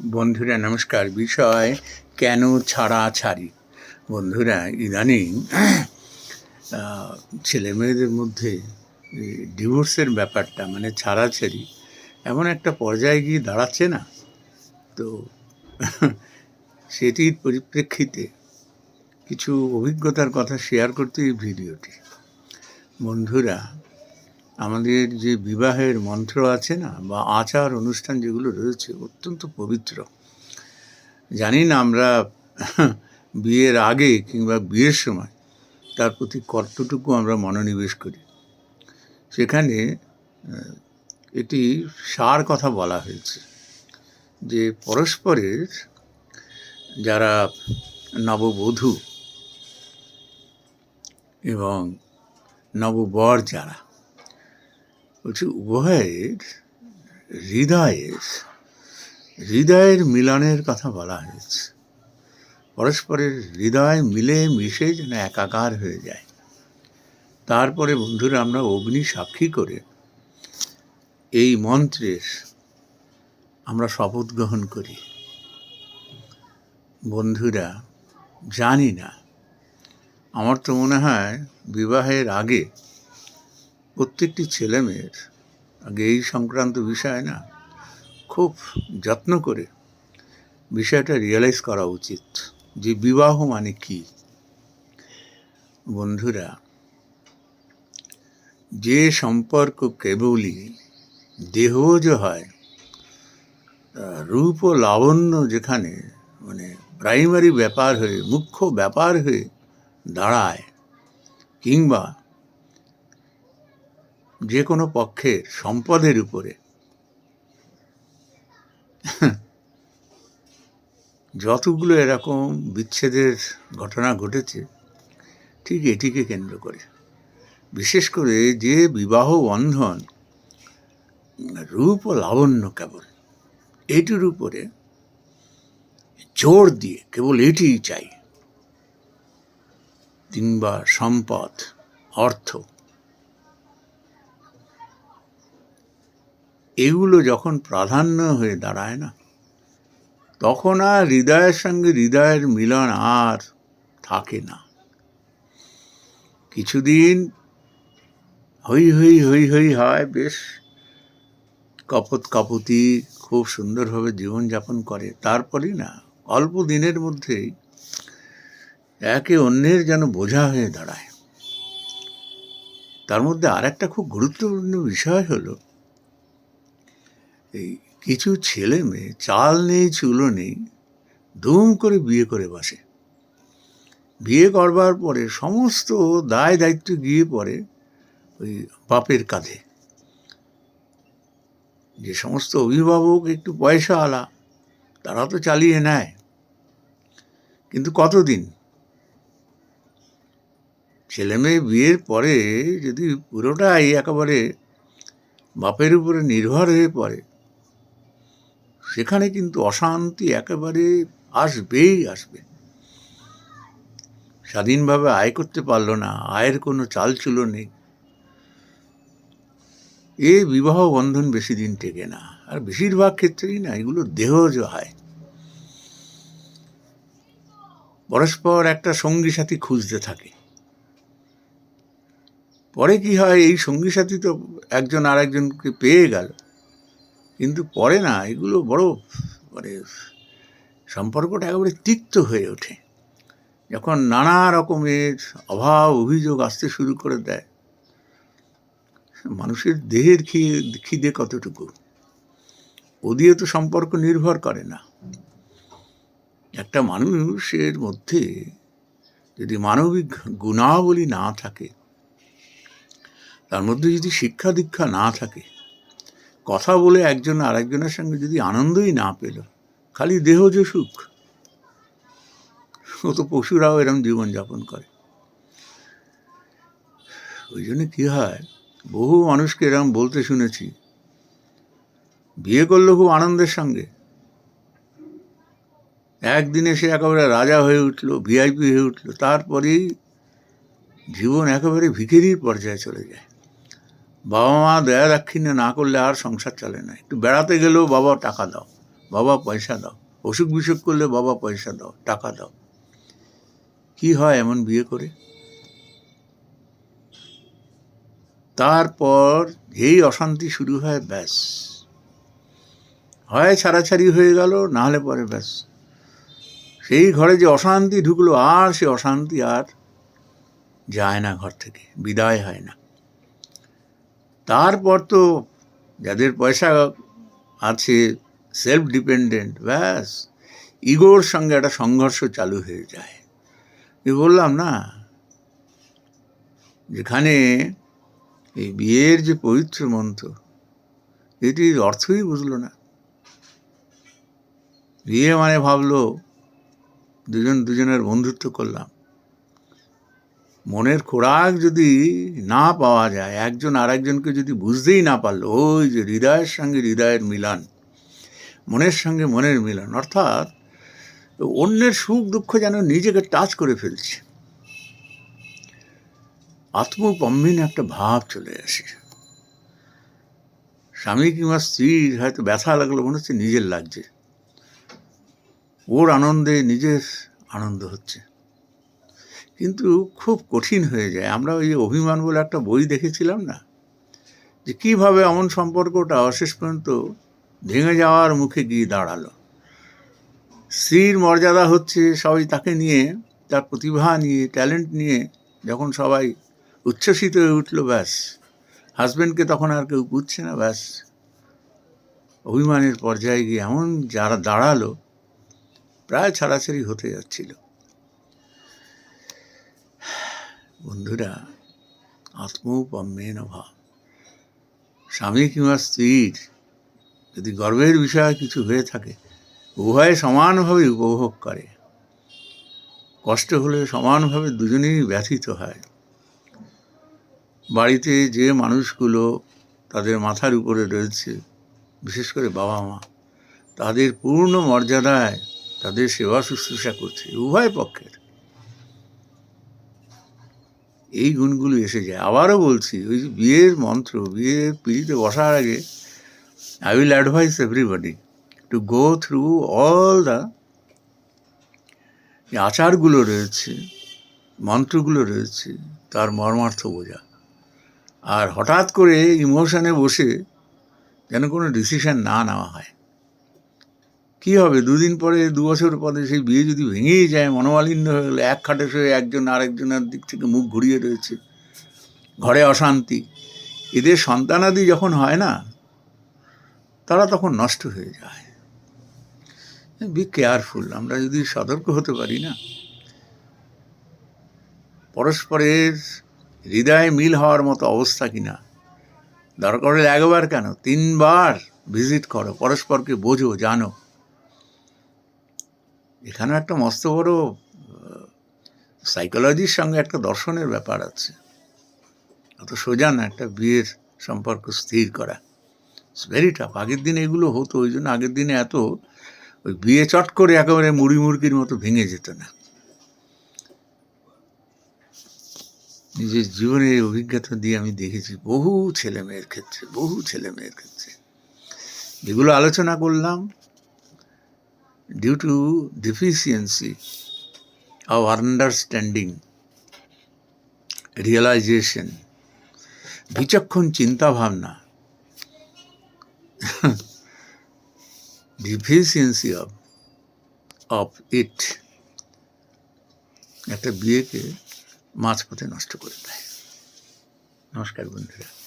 বন্ধুরা, নমস্কার। বিষয়, কেন ছাড়া ছাড়ি বন্ধুরা, ইদানিং ছেলে মেয়েদের মধ্যে ডিভোর্সের ব্যাপারটা মানে ছাড়াছাড়ি, এমন একটা পর্যায়ে গিয়ে দাঁড়াচ্ছে না। তো সেটির পরিপ্রেক্ষিতে কিছু অভিজ্ঞতার কথা শেয়ার করতে এই ভিডিওটি। বন্ধুরা আমাদের যে বিবাহের মন্ত্র আছে না, বা আচার অনুষ্ঠান যেগুলো রয়েছে, অত্যন্ত পবিত্র। জানি না আমরা বিয়ের আগে কিংবা বিয়ের সময় তার প্রতি কতটুকু আমরা মনোনিবেশ করি। সেখানে এটি সার কথা বলা হয়েছে যে পরস্পরের যারা নববধূ এবং নববর যারা বলছি, উভয়ের হৃদয়ের হৃদয়ের মিলনের কথা বলা হয়েছে। পরস্পরের হৃদয় মিলে মিশে যেন একাকার হয়ে যায়। তারপরে বন্ধুরা, আমরা অগ্নি সাক্ষী করে এই মন্ত্রের আমরা শপথ গ্রহণ করি। বন্ধুরা, জানি না। আমার তো মনে হয় বিবাহের আগে প্রত্যেকটি ছেলেমেয়ের আগে এই সংক্রান্ত বিষয় না, খুব যত্ন করে বিষয়টা রিয়েলাইজ করা উচিত যে বিবাহ মানে কি। বন্ধুরা, যে সম্পর্ক কেবলই দেহজ হয় রূপ ও লাবণ্য যেখানে মানে প্রাইমারি ব্যাপার হয়ে, মুখ্য ব্যাপার হয়ে দাঁড়ায়, কিংবা যে কোনো পক্ষের সম্পদের উপরে। যতগুলো এরকম বিচ্ছেদের ঘটনা ঘটেছে, ঠিক এটিকে কেন্দ্র করে। বিশেষ করে যে বিবাহ বন্ধন রূপ ও লাবণ্য কেবল, এটির উপরে জোর দিয়ে, কেবল এটিই চাই। কিংবা সম্পদ, অর্থ এগুলো যখন প্রাধান্য হয়ে দাঁড়ায় না, তখন আর হৃদয়ের সঙ্গে হৃদয়ের মিলন আর থাকে না। কিছুদিন হই হই হই হই হয়, বেশ কপত কাপতি খুব সুন্দরভাবে জীবনযাপন করে। তারপরেই না, অল্প দিনের মধ্যেই একে অন্যের যেন বোঝা হয়ে দাঁড়ায়। তার মধ্যে আর একটা খুব গুরুত্বপূর্ণ বিষয় হলো এই কিছু ছেলে মেয়ে চাল নেই, চুলো নেই দুম করে বিয়ে করে বসে। বিয়ে করবার পরে সমস্ত দায় দায়িত্ব গিয়ে পড়ে ওই বাপের কাঁধে। যে সমস্ত অভিভাবক একটু পয়সা আলা, তারা তো চালিয়ে নেয়। কিন্তু কতদিন? ছেলে মেয়ে বিয়ের পরে যদি পুরোটাই একেবারে বাপের উপরে নির্ভর হয়ে পড়ে সেখানে কিন্তু অশান্তি একেবারে আসবেই আসবে। স্বাধীনভাবে আয় করতে পারল না, আয়ের কোনো চালচুল নেই। এ বিবাহ বন্ধন বেশি দিন টেকে না, আর বেশিরভাগ ক্ষেত্রেই না, এগুলো দেহজ হয়। পরস্পর একটা সঙ্গী সাথী খুঁজতে থাকে। পরে কি হয়, এই সঙ্গী সাথী তো একজন আর একজনকে পেয়ে গেল। কিন্তু পরে না, এগুলো বড় মানে সম্পর্কটা একেবারে তিক্ত হয়ে ওঠে। যখন নানা রকমের অভাব, অভিযোগ আসতে শুরু করে দেয়, মানুষের দেহের খিদে খিদে কতটুকু? ও দিয়ে তো সম্পর্ক নির্ভর করে না। একটা মানুষের মধ্যে যদি মানবিক গুণাবলী না থাকে, তার মধ্যে যদি শিক্ষা দীক্ষা না থাকে কথা বলে একজন আরেকজনের সঙ্গে যদি আনন্দই না পেল, খালি দেহজ সুখ, ও তো পশুরাও এরম জীবনযাপন করে। ওই জন্য কী হয়, বহু মানুষকে এরম বলতে শুনেছি, বিয়ে করল খুব আনন্দের সঙ্গে। একদিনে সে একেবারে রাজা হয়ে উঠল, ভিআইপি হয়ে উঠল, তারপরেই জীবন একেবারে ভিখেরির পর্যায়ে চলে যায়। বাবা মা দয়া দাক্ষিণ্য না করলে আর সংসার চলে না। একটু বেড়াতে গেলেও বাবা টাকা দাও, বাবা পয়সা দাও। অসুখ বিসুখ করলে বাবা পয়সা দাও, টাকা দাও। কি হয় এমন বিয়ে করে? তারপর যেই অশান্তি শুরু হয়, ব্যাস। হয় ছাড়াছাড়ি হয়ে গেল, না হলে পরে ব্যাস। সেই ঘরে যে অশান্তি ঢুকলো, আর সে অশান্তি আর যায় না ঘর থেকে, বিদায় হয় না। তারপর তো যাদের পয়সা আছে সেলফ ডিপেন্ডেন্ট ব্যাস, ইগোর সঙ্গে একটা সংঘর্ষ চালু হয়ে যায়। বললাম, না, যেখানে এই বিয়ের যে পবিত্র মন্ত্র, এটির অর্থই বুঝলো না। বিয়ে মানে ভাবলো, দুজন, দুজনের বন্ধুত্ব করলাম। মনের খোরাক যদি না পাওয়া যায়, একজন আর একজনকে যদি বুঝতেই না পারল, ওই যে হৃদয়ের সঙ্গে হৃদয়ের মিলন, মনের সঙ্গে মনের মিলন, অর্থাৎ অন্যের সুখ দুঃখ যেন নিজেকে টাচ করে ফেলছে। আত্মপম্মিন একটা ভাব চলে আসে। স্বামী কিংবা স্ত্রীর হয়তো ব্যথা লাগল, মনে হচ্ছে নিজের লাগছে। ওর আনন্দে নিজের আনন্দ হচ্ছে। কিন্তু খুব কঠিন হয়ে যায়। আমরা ওই অভিমান বলে একটা বই দেখেছিলাম না? যে কীভাবে এমন সম্পর্কটা অশেষ পর্যন্ত ভেঙে যাওয়ার মুখে গিয়ে দাঁড়াল। স্ত্রীর মর্যাদা হচ্ছে সবাই তাকে নিয়ে, তার প্রতিভা নিয়ে, ট্যালেন্ট নিয়ে যখন সবাই উচ্ছ্বসিত হয়ে উঠল, ব্যাস। হাজব্যান্ডকে তখন আর কেউ বুঝছে না, ব্যাস। অভিমানের পর্যায়ে গিয়ে এমন যারা দাঁড়াল, প্রায় ছাড়াছাড়ি হতে যাচ্ছিল। বন্ধুরা আত্মপম্মেন ভাব স্বামী কিংবা স্ত্রীর যদি গর্বের বিষয় কিছু হয়ে থাকে, উভয়ে সমানভাবে উপভোগ করে। কষ্ট হলে সমানভাবে দুজনেই ব্যথিত হয়। বাড়িতে যে মানুষগুলো তাদের মাথার উপরে রয়েছে, বিশেষ করে বাবা মা তাদের পূর্ণ মর্যাদায় তাদের সেবা শুশ্রূষা করছে, উভয় পক্ষের। এই গুণগুলো এসে যায়। আবারও বলছি, ওই যে বিয়ের মন্ত্র, বিয়ের পিড়িতে বসার আগে I will advise everybody to go through all the আচারগুলো রয়েছে, মন্ত্রগুলো রয়েছে, তার মর্মার্থ বোঝা। আর হঠাৎ করে ইমোশনে বসে যেন কোনো ডিসিশন না নেওয়া হয়। কি হবে? দুদিন পরে, দু বছর পরে সেই বিয়ে যদি ভেঙেই যায়, মনোমালিন্য হয়ে গেলে এক খাটে শুয়ে একজন আরেকজনের দিক থেকে মুখ ঘুরিয়ে রয়েছে। ঘরে অশান্তি। এদের সন্তানাদি যখন হয় না, তারা তখন নষ্ট হয়ে যায়। বি কেয়ারফুল, আমরা যদি সতর্ক হতে পারি না? পরস্পরের হৃদয়ে মিল হওয়ার মতো অবস্থা কিনা দরকার হলে একবার কেন? তিনবার ভিজিট করো, পরস্পরকে বোঝো, জানো। এখানে একটা মস্ত বড় সাইকোলজির সঙ্গে একটা দর্শনের ব্যাপার আছে। অত সোজা না, একটা বিয়ের সম্পর্ক স্থির করা। ভেরি টাফ আগের দিনে এগুলো হতো, ওই জন্য আগের দিনে এত, ওই বিয়ে চট করে একেবারে মুড়ি মুরগির মতো ভেঙে যেত না। নিজের জীবনের অভিজ্ঞতা দিয়ে আমি দেখেছি, বহু ছেলে মেয়ের ক্ষেত্রে, বহু ছেলে মেয়ের ক্ষেত্রে। যেগুলো আলোচনা করলাম। Due to deficiency of understanding, realization, বিচক্ষণ চিন্তা ভাবনা ডিফিসিয়েন্সি অফ অফ ইট একটা বিয়েকে মাঝপথে নষ্ট করে দেয়। নমস্কার বন্ধুরা।